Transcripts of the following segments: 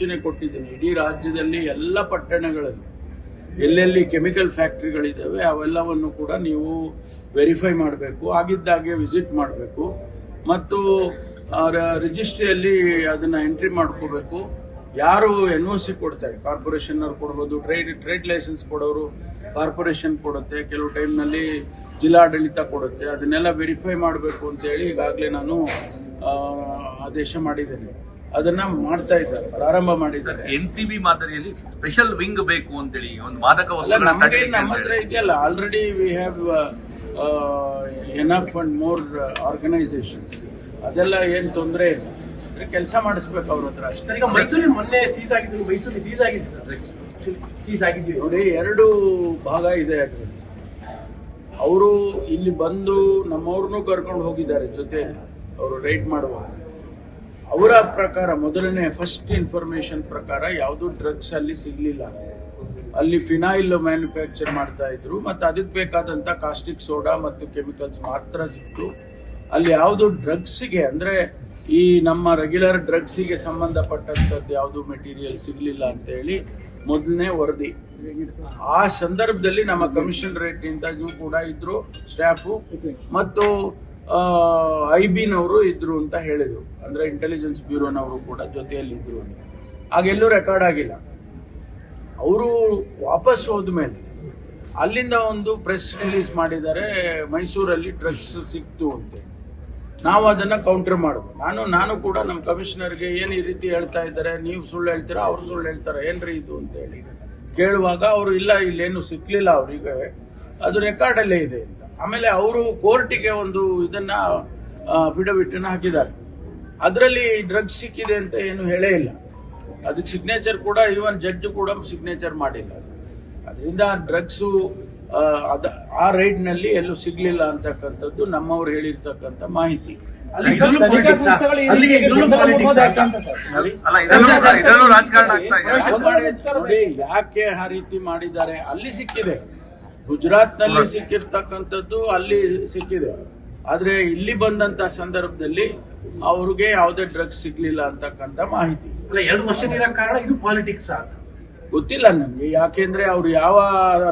ಸೂಚನೆ ಕೊಟ್ಟಿದ್ದೀನಿ. ಇಡೀ ರಾಜ್ಯದಲ್ಲಿ ಎಲ್ಲ ಪಟ್ಟಣಗಳಲ್ಲಿ ಎಲ್ಲೆಲ್ಲಿ ಕೆಮಿಕಲ್ ಫ್ಯಾಕ್ಟ್ರಿಗಳಿದ್ದಾವೆ, ಅವೆಲ್ಲವನ್ನು ಕೂಡ ನೀವು ವೆರಿಫೈ ಮಾಡಬೇಕು, ಆಗಿದ್ದಾಗೆ ವಿಸಿಟ್ ಮಾಡಬೇಕು. ಮತ್ತು ರಿಜಿಸ್ಟ್ರಿಯಲ್ಲಿ ಅದನ್ನು ಎಂಟ್ರಿ ಮಾಡ್ಕೋಬೇಕು. ಯಾರು ಎನ್ ಒ ಸಿ ಕೊಡ್ತಾರೆ? ಕಾರ್ಪೊರೇಷನ್ ಅವ್ರು ಕೊಡ್ಬೋದು, ಟ್ರೇಡ್ ಟ್ರೇಡ್ ಲೈಸೆನ್ಸ್ ಕೊಡೋರು ಕಾರ್ಪೊರೇಷನ್ ಕೊಡುತ್ತೆ, ಕೆಲವು ಟೈಮ್ನಲ್ಲಿ ಜಿಲ್ಲಾಡಳಿತ ಕೊಡುತ್ತೆ. ಅದನ್ನೆಲ್ಲ ವೆರಿಫೈ ಮಾಡಬೇಕು ಅಂತೇಳಿ ಈಗಾಗಲೇ ನಾನು ಆದೇಶ ಮಾಡಿದ್ದೇನೆ. ಅದನ್ನ ಮಾಡ್ತಾ ಇದ್ದಾರೆ ಪ್ರಾರಂಭ ಮಾಡಿದ್ದಾರೆ. ಎನ್ ಸಿ ಬಿ ಮಾದರಿಯಲ್ಲಿ ಸ್ಪೆಷಲ್ ವಿಂಗ್ ಬೇಕು ಅಂತೇಳಿ ಒಂದು ಮಾದಕ ನಮ್ಮ ಹತ್ರ ಇದೆಯಲ್ಲ already we have enough and more organisations ಅದೆಲ್ಲ ಏನ್ ತೊಂದರೆ ಇಲ್ಲ. ಕೆಲಸ ಮಾಡಿಸ್ಬೇಕು ಅವ್ರ ಹತ್ರ ಅಷ್ಟೇ. ಈಗ ಮೈಸೂರಿನ ಮೊನ್ನೆ ಸೀಸ್ ಆಗಿದ್ದು ಮೈಸೂರಿಗೆ ಸೀಸ್ ಆಗಿದೆ ಸೀಸ್ ಆಗಿದ್ವಿ ನೋಡಿ ಎರಡು ಭಾಗ ಇದೆ ಅದರಲ್ಲಿ. ಅವರು ಇಲ್ಲಿ ಬಂದು ನಮ್ಮವ್ರನ್ನೂ ಕರ್ಕೊಂಡು ಹೋಗಿದ್ದಾರೆ ಜೊತೆ ಅವರು ರೈಡ್ ಮಾಡುವಾಗ. ಅವರ ಪ್ರಕಾರ ಮೊದಲನೇ ಫಸ್ಟ್ ಇನ್ಫಾರ್ಮೇಶನ್ ಪ್ರಕಾರ ಯಾವುದು ಡ್ರಗ್ಸ್ ಅಲ್ಲಿ ಸಿಗ್ಲಿಲ್ಲ. ಅಲ್ಲಿ ಫಿನಾಯಿಲ್ ಮ್ಯಾನುಫ್ಯಾಕ್ಚರ್ ಮಾಡ್ತಾ ಇದ್ರು, ಮತ್ತೆ ಅದಕ್ಕೆ ಬೇಕಾದಂತ ಕಾಸ್ಟಿಕ್ ಸೋಡಾ ಮತ್ತು ಕೆಮಿಕಲ್ಸ್ ಮಾತ್ರ ಸಿಕ್ತು. ಅಲ್ಲಿ ಯಾವುದು ಡ್ರಗ್ಸ್ಗೆ ಅಂದ್ರೆ ಈ ನಮ್ಮ ರೆಗ್ಯುಲರ್ ಡ್ರಗ್ಸಿಗೆ ಸಂಬಂಧಪಟ್ಟಂತದ್ದು ಯಾವುದು ಮೆಟೀರಿಯಲ್ ಸಿಗ್ಲಿಲ್ಲ ಅಂತ ಹೇಳಿ ಮೊದಲನೇ ವರದಿ. ಆ ಸಂದರ್ಭದಲ್ಲಿ ನಮ್ಮ ಕಮಿಷನರೇಟ್ ನಿಂದಾಗೂ ಕೂಡ ಇದ್ರು ಸ್ಟಾಫು ಮತ್ತು ಐ ಬಿನವರು ಇದ್ರು ಅಂತ ಹೇಳಿದ್ರು. ಅಂದ್ರೆ ಇಂಟೆಲಿಜೆನ್ಸ್ ಬ್ಯೂರೋನವರು ಕೂಡ ಜೊತೆಯಲ್ಲಿ ಇದ್ರು ಅಂತ. ಆಗೆಲ್ಲೂ ರೆಕಾರ್ಡ್ ಆಗಿಲ್ಲ. ಅವರು ವಾಪಸ್ ಹೋದ್ಮೇಲೆ ಅಲ್ಲಿಂದ ಒಂದು ಪ್ರೆಸ್ ರಿಲೀಸ್ ಮಾಡಿದ್ದಾರೆ, ಮೈಸೂರಲ್ಲಿ ಡ್ರಗ್ಸ್ ಸಿಕ್ತು ಅಂತ. ನಾವು ಅದನ್ನ ಕೌಂಟರ್ ಮಾಡೋದು. ನಾನು ನಾನು ಕೂಡ ನಮ್ಮ ಕಮಿಷನರ್ಗೆ ಏನು ಈ ರೀತಿ ಹೇಳ್ತಾ ಇದ್ದಾರೆ, ನೀವು ಸುಳ್ಳು ಹೇಳ್ತೀರಾ, ಅವ್ರು ಸುಳ್ಳು ಹೇಳ್ತಾರೆ, ಏನ್ರಿ ಇದು ಅಂತ ಹೇಳಿ. ಕೇಳುವಾಗ ಅವರು, ಇಲ್ಲ, ಇಲ್ಲೇನು ಸಿಕ್ಕಲಿಲ್ಲ ಅವರಿಗೆ. ಅದು ರೆಕಾರ್ಡ್ ಅಲ್ಲೇ ಇದೆ ಆಮೇಲೆ ಅವರು ಕೋರ್ಟಿಗೆ ಒಂದು ಇದನ್ನ ಅಫಿಡವಿಟ್ ಅನ್ನ ಹಾಕಿದ್ದಾರೆ. ಅದರಲ್ಲಿ ಡ್ರಗ್ಸ್ ಸಿಕ್ಕಿದೆ ಅಂತ ಏನು ಹೇಳೇ ಇಲ್ಲ. ಅದಕ್ಕೆ ಸಿಗ್ನೇಚರ್ ಕೂಡ ಈವನ್ ಜಡ್ಜ್ ಕೂಡ ಸಿಗ್ನೇಚರ್ ಮಾಡಿಲ್ಲ. ಅದರಿಂದ ಡ್ರಗ್ಸು ಅದ ಆ ರೈಡ್ನಲ್ಲಿ ಎಲ್ಲೂ ಸಿಗ್ಲಿಲ್ಲ ಅಂತಕ್ಕಂಥದ್ದು ನಮ್ಮವ್ರು ಹೇಳಿರ್ತಕ್ಕಂಥ ಮಾಹಿತಿ. ಯಾಕೆ ಆ ರೀತಿ ಮಾಡಿದ್ದಾರೆ? ಅಲ್ಲಿ ಸಿಕ್ಕಿದೆ. ಗುಜರಾತ್ನಲ್ಲಿ ಸಿಕ್ಕಿರ್ತಕ್ಕಂಥದ್ದು ಅಲ್ಲಿ ಸಿಕ್ಕಿದೆ. ಆದ್ರೆ ಇಲ್ಲಿ ಬಂದಂತ ಸಂದರ್ಭದಲ್ಲಿ ಅವ್ರಿಗೆ ಯಾವುದೇ ಡ್ರಗ್ಸ್ ಸಿಗ್ಲಿಲ್ಲ ಅಂತಕ್ಕಂಥ ಮಾಹಿತಿ. ಎರಡು ವರ್ಷ ಇರೋ ಕಾರಣ ಇದು ಪಾಲಿಟಿಕ್ಸ್ ಅಂತ ಗೊತ್ತಿಲ್ಲ ನಮ್ಗೆ. ಯಾಕೆಂದ್ರೆ ಅವ್ರು ಯಾವ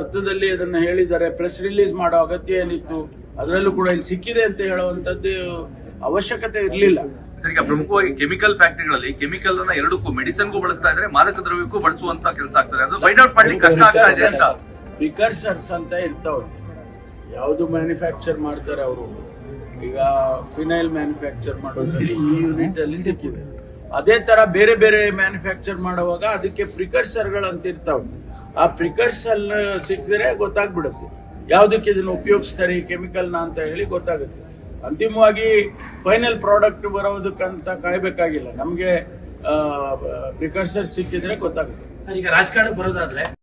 ಅರ್ಥದಲ್ಲಿ ಅದನ್ನ ಹೇಳಿದ್ದಾರೆ ಪ್ರೆಸ್ ರಿಲೀಸ್ ಮಾಡೋ ಅಗತ್ಯ ಏನಿತ್ತು ಅದರಲ್ಲೂ ಕೂಡ ಇಲ್ಲಿ ಸಿಕ್ಕಿದೆ ಅಂತ ಹೇಳುವಂತದ್ದು ಅವಶ್ಯಕತೆ ಇರಲಿಲ್ಲ. ಸರ್ ಈಗ ಪ್ರಮುಖವಾಗಿ ಕೆಮಿಕಲ್ ಫ್ಯಾಕ್ಟರಿಗಳಲ್ಲಿ ಕೆಮಿಕಲ್ ಅನ್ನ ಎರಡಕ್ಕೂ ಮೆಡಿಸಿನ್ಗೂ ಬಳಸ್ತಾ ಇದ್ರೆ ಮಾದಕ ದ್ರವ್ಯಕ್ಕೂ ಬಳಸುವಂತ ಕೆಲಸ ಆಗ್ತದೆ. ಅದು ಫೈಂಡ್ ಔಟ್ ಮಾಡ್ಲಿಕ್ಕೆ ಕಷ್ಟ ಆಗ್ತಾ ಇದೆ ಅಂತ. ಪ್ರಿಕರ್ಸರ್ಸ್ ಅಂತ ಇರ್ತಾವೆ. ಯಾವುದು ಮ್ಯಾನುಫ್ಯಾಕ್ಚರ್ ಮಾಡ್ತಾರೆ ಅವರು? ಈಗ ಫಿನೈಲ್ ಮ್ಯಾನುಫ್ಯಾಕ್ಚರ್ ಮಾಡೋದ್ರಲ್ಲಿ ಈ ಯೂನಿಟ್ ಅಲ್ಲಿ ಸಿಕ್ಕಿದೆ. ಅದೇ ತರ ಬೇರೆ ಬೇರೆ ಮ್ಯಾನುಫ್ಯಾಕ್ಚರ್ ಮಾಡುವಾಗ ಅದಕ್ಕೆ ಪ್ರಿಕರ್ಸರ್ಗಳು ಅಂತ ಇರ್ತಾವೆ. ಆ ಪ್ರಿಕರ್ಸಲ್ ಸಿಕ್ಕಿದ್ರೆ ಗೊತ್ತಾಗ್ಬಿಡುತ್ತೆ. ಯಾವ್ದಕ್ಕೆ ಇದನ್ನ ಉಪಯೋಗಿಸ್ತಾರೆ, ಈ ಕೆಮಿಕಲ್ನ ಅಂತ ಹೇಳಿ ಗೊತ್ತಾಗುತ್ತೆ. ಅಂತಿಮವಾಗಿ ಫೈನಲ್ ಪ್ರಾಡಕ್ಟ್ ಬರೋದಕ್ಕಂತ ಕಾಯ್ಬೇಕಾಗಿಲ್ಲ. ನಮಗೆ ಪ್ರಿಕರ್ಸರ್ ಸಿಕ್ಕಿದ್ರೆ ಗೊತ್ತಾಗುತ್ತೆ. ಈಗ ರಾಜಕಾರಣಕ್ಕೆ ಬರೋದಾದ್ರೆ